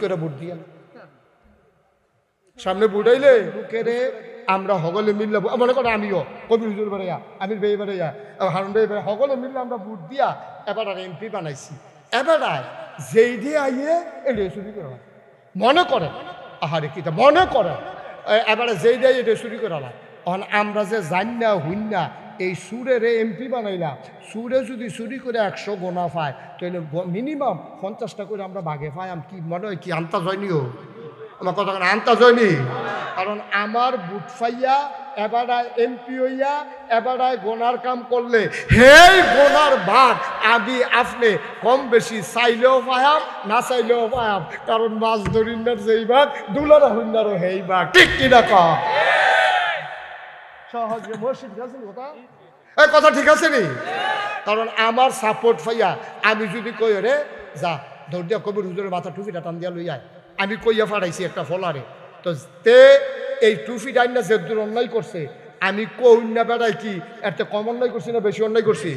করে দিয়ে সামনে বুকেরে আমরা হগলে মিললে মনে করো আমিও কবি হুজুর বেড়াইয়া, আমির বেয়ে বেড়াইয়া হারুন বেয়ে বেড়া হগলে মিললে আমরা বুট দিয়া এবার আর এমপি বানাইছি। এবার যেই দিয়ে আইয়ে এটা চুরি করে। মনে করে, আহারে কিতা মনে করে এবারে যেই দিয়ে এটা চুরি করে অন আমরা যে জান না না এই সুরের এমপি বানাইলাম সুরে যদি চুরি করে একশো গোনা পায় তাহলে মিনিমাম পঞ্চাশটা করে আমরা ভাগে পাই, আম কি মনে হয় কি আন্তা জয়নিও আমার কথা আনতা জয়নি? কারণ আমার বুট ফাইয়া এবারায় এমপি হইয়া এবারায় গোনার কাম করলে, হেই গোনার ভাগ আমি আপনি কম বেশি চাইলেও পায়াম, না চাইলেও পায়াম। কারণ মাছ ধরিনার যেই ভাগ দুলারা হইনারও হেই ভাগ ঠিক কিনা ক সহজে মসজিদ গেছেন কথা? এই কথা ঠিক আছে নি? কারণ আমার সাপোর্ট ফাইয়া আমি যদি কই, রে, যা, ধর কবির হুজুরের মাথা টুপিটা টান দিয়া লইয়া আমি কইয়া ফাড়াইছি একটা ফলারে। তো তে এই টুপি ডাইন না যে অন্যায় করছে আমি কন্যা বেড়াই কি? এত কম অন্যায় করছি না বেশি অন্যায় করছি?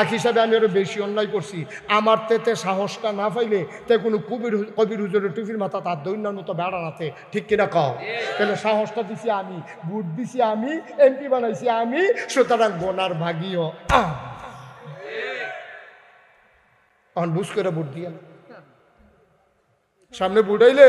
এক হিসাবে আমি আরও বেশি অন্যায় করছি। আমার তেতে সাহসটা না পাইলে তে কোনো কবির কবির হুজুরের টুপির মাথা তার দৈন্যার মতো বেড়া নাতে ঠিক কিনা কও? তাহলে সাহসটা দিছি আমি, বুট দিছি আমি, এমপি বানাইছি আমি, সুতরাং গোনার ভাগিও। এখন বুঝ করে বুট দিয়েন। সামনে বুড়াইলে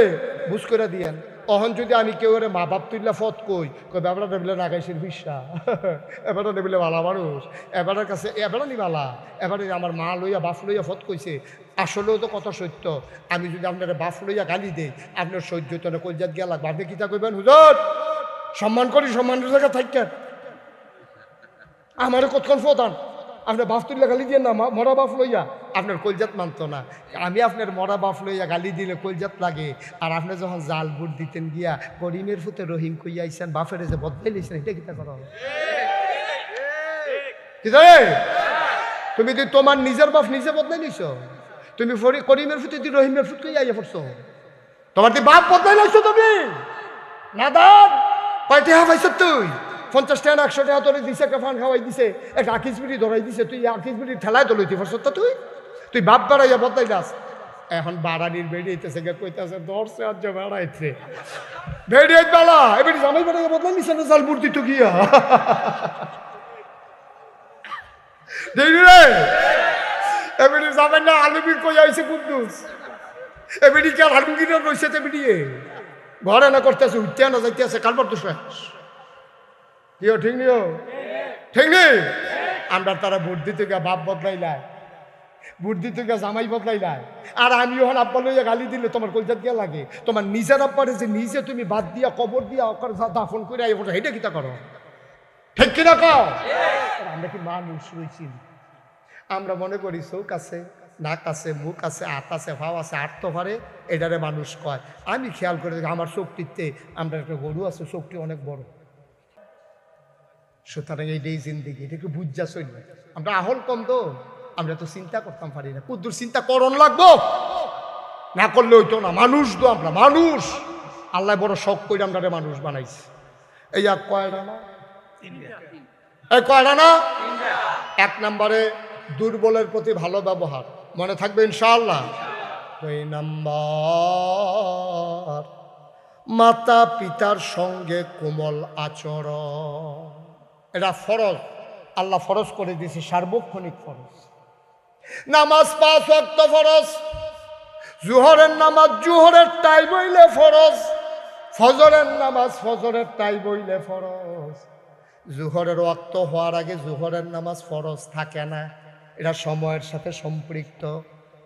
বুঝ করে দিয়েন। অহন যদি আমি কেউ এর মা বাপ তুললে ফত কই কই ব্যাপারটা নেবিলে নাগাইছেন বিশ্বা এবারটা নেবিলে বালা মানুষ। এবারের কাছে এবারও নি বালা। এবারে আমার মা লইয়া, বাপ লইয়া ফত কইছে, আসলেও তো কথা সত্য। আমি যদি আপনার বাপ লইয়া গালি দেই, আপনার সহ্য তো না কলজাত গিয়া লাগবে। আপনি কিতা কইবেন, হুজুর? সম্মান করি, সম্মানের জায়গা থাকেন আমারে কতক্ষণ ফোতান আপনার বাপ তুললে গালি দিয়ে না মরা বাপ লইয়া। আপনার কলজাত মানত না। আমি আপনার মরা বাপ লইয়া গালি দিলে কলজাত লাগে। আর আপনি যখন জাল বুট দিতেন গিয়া করিমের ফুতে রহিম কইয়া আইসেন বাপের যে বদলাই লইছেন, এটা কিতা করা? তুমি তুই তোমার নিজের বাপ নিজে বদলাই লইছ, তুমি করিমের ফুতে তুই রহিমের ফুট কইয়া আইয়া পড়ছো, তোমার তুই বাপ বদলাই লইছ তুমি? না দাদ কয়টি হা তুই? পঞ্চাশ টাকা একশো টাকা তোরে দিছে, একটা ফান খাওয়াই দিছে, একটা আকিস বিড়ি ধরাই দিছে, তুই আকিস বিড়ি ঠেলায় তো লইতে পারছ তুই। তুই বাপ বাড়াইয়া বদলাই যাস। এখন বাড়ানির বেরিয়েছে গে কইতাছে দর্শে আজ বেড়াইছে। বেরিয়ে বেলা, এবারে জামাই বেড়াইয়া বদলাই নিছে না, জাল মূর্তি তো গিয়া। দেখবি রে? এবারে জামাই না আলুবির কই আইছে কুদ্দুস এবারে কি আর আলুগিরা রইছে তে বেরিয়ে ঘরে না করতেছে, উঠতে না যাইতেছে, কালবার তো শেষ। কিও ঠিক নিও? ঠিক নেই আমরা তারা ভোট দিতে গিয়ে বাপ বদলাইলাই। ভোট দিতে গিয়ে জামাই বদলাইলাই। আর আমি ওখানে আব্বা লইয়া গালি দিলে তোমার কলজাত গিয়া লাগে? তোমার নিজের আব্বারে যে নিজে তুমি বাদ দিয়া, কবর দিয়া ওখানে দাফন করে আই ওটা হেঁটে কিতা করো? ঠিক কিনা কও? আমরা কি মানুষ রয়েছি আমরা মনে করি চোখ আছে, নাক আছে, মুখ আছে, হাত আছে ভাও আছে আট তো পারে, এটারে মানুষ কয়। আমি খেয়াল করে আমার শক্তিতে আমরা একটা গরু আছে শক্তি অনেক বড়। সুতরাং এইটাই জিন্দিগি, এটা একটু বুঝা চল আমরা আহল কম তো, আমরা তো চিন্তা করতাম পারি না। কুদ্দুর চিন্তা করণ লাগবো। না করলে হইতো না। মানুষ তো আমরা, মানুষ। আল্লাহ বড় শখ করে আমরা মানুষ বানাইছি। এই এক কয়টা না এই কয়টা না এক নম্বরে, দুর্বলের প্রতি ভালো ব্যবহার। মনে থাকবে ইনশাআল্লাহ? দুই নম্বর মাতা পিতার সঙ্গে কোমল আচরণ। এটা ফরজ। আল্লাহ ফরজ করে দিয়েছে, সার্বক্ষণিক ফরজ। নামাজ পাঁচ ওয়াক্ত ফরজ। জুহরের নামাজ জুহরের টাই বইলে ফরজ। ফজরের নামাজ ফজরের টাই বইলে ফরজ। জুহরের অক্ত হওয়ার আগে জুহরের নামাজ ফরজ থাকে না। এটা সময়ের সাথে সম্পৃক্ত।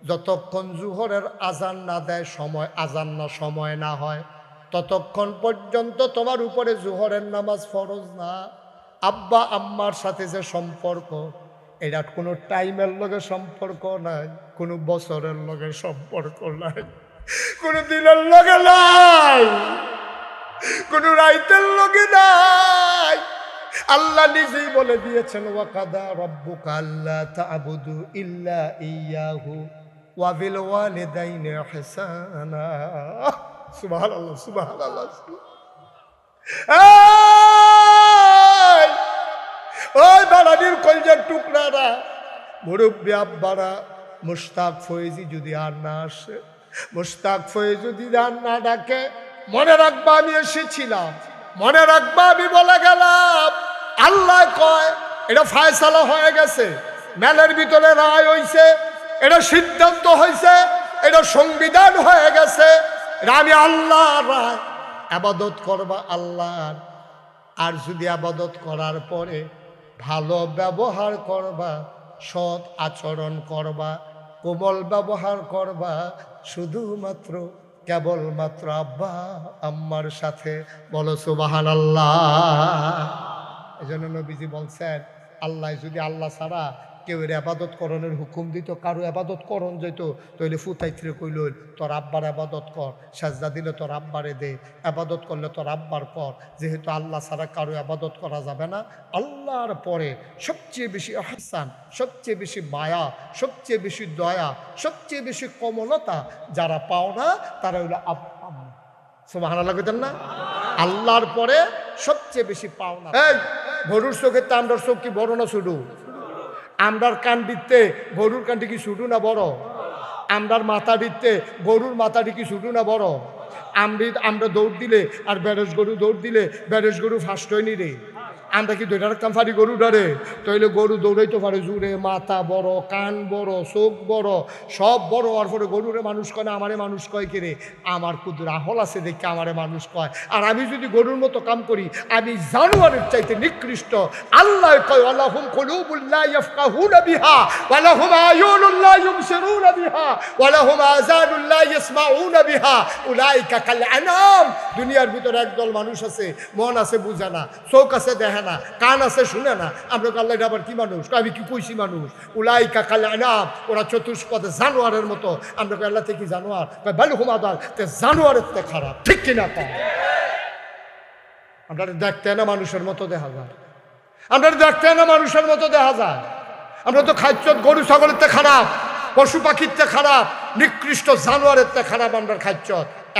যতক্ষণ জুহরের আজান না দেয়, সময় আজান না, সময় না হয়, ততক্ষণ পর্যন্ত তোমার উপরে জুহরের নামাজ ফরজ না। আব্বা, আম্মার সাথে যে সম্পর্ক এটা কোনো টাইমের লগে সম্পর্ক নাই, কোনো বছরের লগে সম্পর্ক নাই, কোনো দিনের লগে নাই, কোনো রাইতের লগে নাই। আল্লাহ নিজেই বলে দিয়েছেন, ওয়াকাদা রব্বুকা আল্লাহ তা'বুদু ইল্লা ইয়াহু ওয়া বিল ওয়ালিদাইনি ইহসানা। সুবহানাল্লাহ সুবহানাল্লাহ। এই! ওই বাড়ানির কলজার টুকরারা। মুরব্বী আব্বারা মুস্তাক ফয়েজি যদি আর না আসে মুস্তাক ফয়ে যদি আর না ডাকে, মনে রাখবা আমি এসেছিলাম। মনে রাখবা আমি বলে গেলাম। আল্লাহ কয়, এটা ফায়সালা হয়ে গেছে, মেলের ভিতরে রায় হইছে, এটা সিদ্ধান্ত হয়েছে এটা সংবিধান হয়ে গেছে আমি আল্লাহ রায়। আবাদত করবা আল্লাহর। আর যদি আবাদত করার পরে ভালো ব্যবহার করবা, সৎ আচরণ করবা, কোমল ব্যবহার করবা, শুধুমাত্র কেবলমাত্র আব্বা, আম্মার সাথে। বলো সুবাহান আল্লাহ এই জন্য নবীজি বলছেন, আল্লাহ যদি আল্লাহ ছাড়া কেউ এর আবাদত করণের হুকুম দিত, কারও আবাদত করণ যেত তৈলে ফুতাইত্রে কইল, তোর আব্বার আবাদত কর, সাজদা দিলে তোর আব্বারে দে, আবাদত করলে তোর আব্বার কর। যেহেতু আল্লাহ ছাড়া কারও আবাদত করা যাবে না, আল্লাহর পরে সবচেয়ে বেশি আহসান, সবচেয়ে বেশি মায়া, সবচেয়ে বেশি দয়া, সবচেয়ে বেশি কমলতা যারা পাও না, তারা হইল সুবাহানা লাগতেন না? আল্লাহর পরে সবচেয়ে বেশি পাওনা। এই, ভরুর চোখের তো আমরার চোখ কি বড় না শুধু আমরার কান দিতে গরুর কানটি কি ছুটু না বড়? আমরার মাথা দিতে গরুর মাথাটি কি শুধু না বড়? আমরি আমরা দৌড় দিলে আর ব্যারেজ গরু দৌড় দিলে ব্যারেজ গরু ফার্স্ট হয়নি রে। আমরা কি দৈটা রাখতাম পারি গরু ডারে তাইলে গরু দৌড়াইতে পারে জুড়ে, মাথা বড়, কান বড়, চোখ বড়, সব বড় হওয়ার পরে গরুরে মানুষ কয়, না, আমারে মানুষ কয় কিরে আমার কুদুর আহল আছে দেখে আমারে মানুষ কয়। আর আমি যদি গরুর মতো কাম করি, আমি জানোয়ারের চাইতে নিকৃষ্ট। আল্লাহ কয় আল্লাহুম কলুবুল্লাহ আয়ুনুল্লাহ আযানুল্লাহ উলাইকা কাল আনাম। দুনিয়ার ভিতরে একদল মানুষ আছে, মন আছে বুঝে না, চোখ আছে দেখে না, কান আছে শুনে না। আমরা আল্লাহ আবার কি মানুষ? আমি কি কইছি মানুষ? উলাইকা কাল আনাম ওরা চতুষ্পদে জানোয়ারের মতো। আমরা আল্লাহ থেকে জানোয়ার? বালুহুম আদাল তে জানোয়ারের তে খারাপ। ঠিক কিনা কয় আমরা দেখতে না মানুষের মতো দেখা যায়। আমরা দেখতে না মানুষের মতো দেখা যায়। আমরা তো খাদ্য গরু, ছাগলের তে খারাপ, পশু পাখির তে খারাপ, নিকৃষ্ট জানোয়ারের তে খারাপ আমরা খাদ্য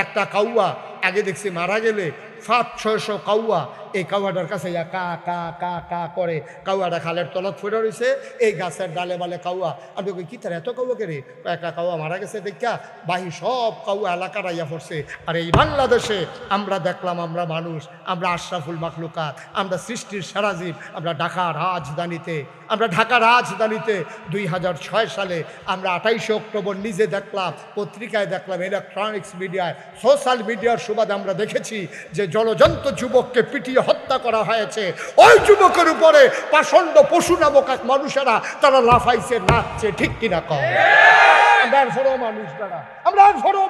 একটা কাউয়া, আগে দেখছি মারা গেলে, সাত, ছয়শো কাউয়া এই কাউয়াটার কাছে ইয়া কা কা কা কা করে। কাউয়াটা খালের তলত ফুটে রয়েছে এই গাছের ডালে বালে কাউয়া। আমি কই, কি তার এত কাউয়া কে রে? একটা কাউয়া মারা গেছে দেখা বাহি সব কাউয়া এলাকার ইয়া পড়ছে। আর এই বাংলাদেশে আমরা দেখলাম আমরা মানুষ, আমরা আশরাফুল মাখলুকাত, আমরা সৃষ্টির সারাজীব আমরা ঢাকা রাজধানীতে, আমরা ঢাকা রাজধানীতে দুই হাজার ছয় সালে আমরা আঠাইশে অক্টোবর নিজে দেখলাম, পত্রিকায় দেখলাম ইলেকট্রনিক্স মিডিয়ায় সোশ্যাল মিডিয়ার সুবাদে আমরা দেখেছি যে জলজন্ত যুবককে পিটিয়ে হত্যা করা হয়েছে। ওই যুবকের উপরে পাষণ্ড পশু নামক এক মানুষেরা তারা লাফাইছে, নাচছে, ঠিক কিনা কম আমরা মানুষ আমরা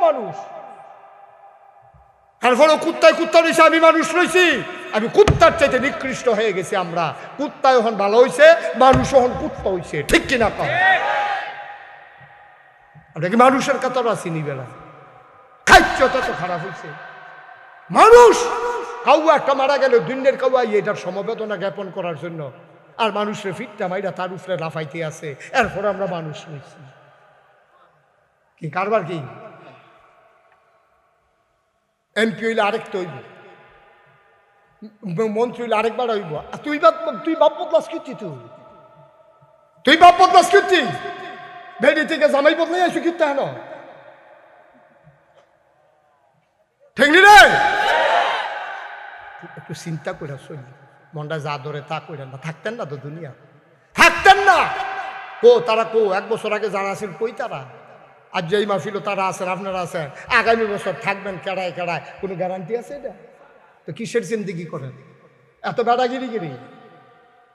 মানুষ। কুত্তায় কুত্তা আমি মানুষ রয়েছি আমি কুত্তার চাইতে নিকৃষ্ট হয়ে গেছি আমরা। কুত্তা এখন ভালো হয়েছে মানুষ এখন কুত্তা হয়েছে ঠিক কিনা কম আমরা কি মানুষের কাতার আছি নিবেলা খাইছ তত খারাপ হয়েছে মানুষ কাউয়া একটা মারা গেল, দুনিয়ার কাউয়া, এটার সমবেদনা জ্ঞাপন করার জন্য। আর মানুষের ফিটটা মাইরা তার উপরে লাফাইতে আছে। এরপর আমরা মানুষ হয়েছি। কি, কারবার কি? এমপি হইলে আরেক তৈব মন্ত্রী হইলে আরেকবার হইব। তুই তুই বাপ বদলাস করছি তুই? তুই বাপ বদলাস করছি ভেড়ি থেকে জামাই বদলাই আইসু কিন্তু হেন ঠিক নি রে! একটু চিন্তা করে শোন। মনটা যা ধরে তা করে না, থাকতেন না তো দুনিয়া। থাকতেন না! কো, তারা কো, এক বছর আগে যারা আছেন কই তারা? আর যেই মাহফিল তারা আছেন, আপনারা আছেন। আগামী বছর থাকবেন কেড়ায় কেড়ায়, কোনো গ্যারান্টি আছে এটা? তো কিসের জিন্দিগি করেন? এত বেড়াগিরি গিরি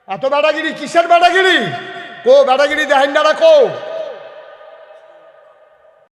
এত বেড়াগিরি কিসের বেড়াগিরি কো বেড়াগিরি দেখেন না কো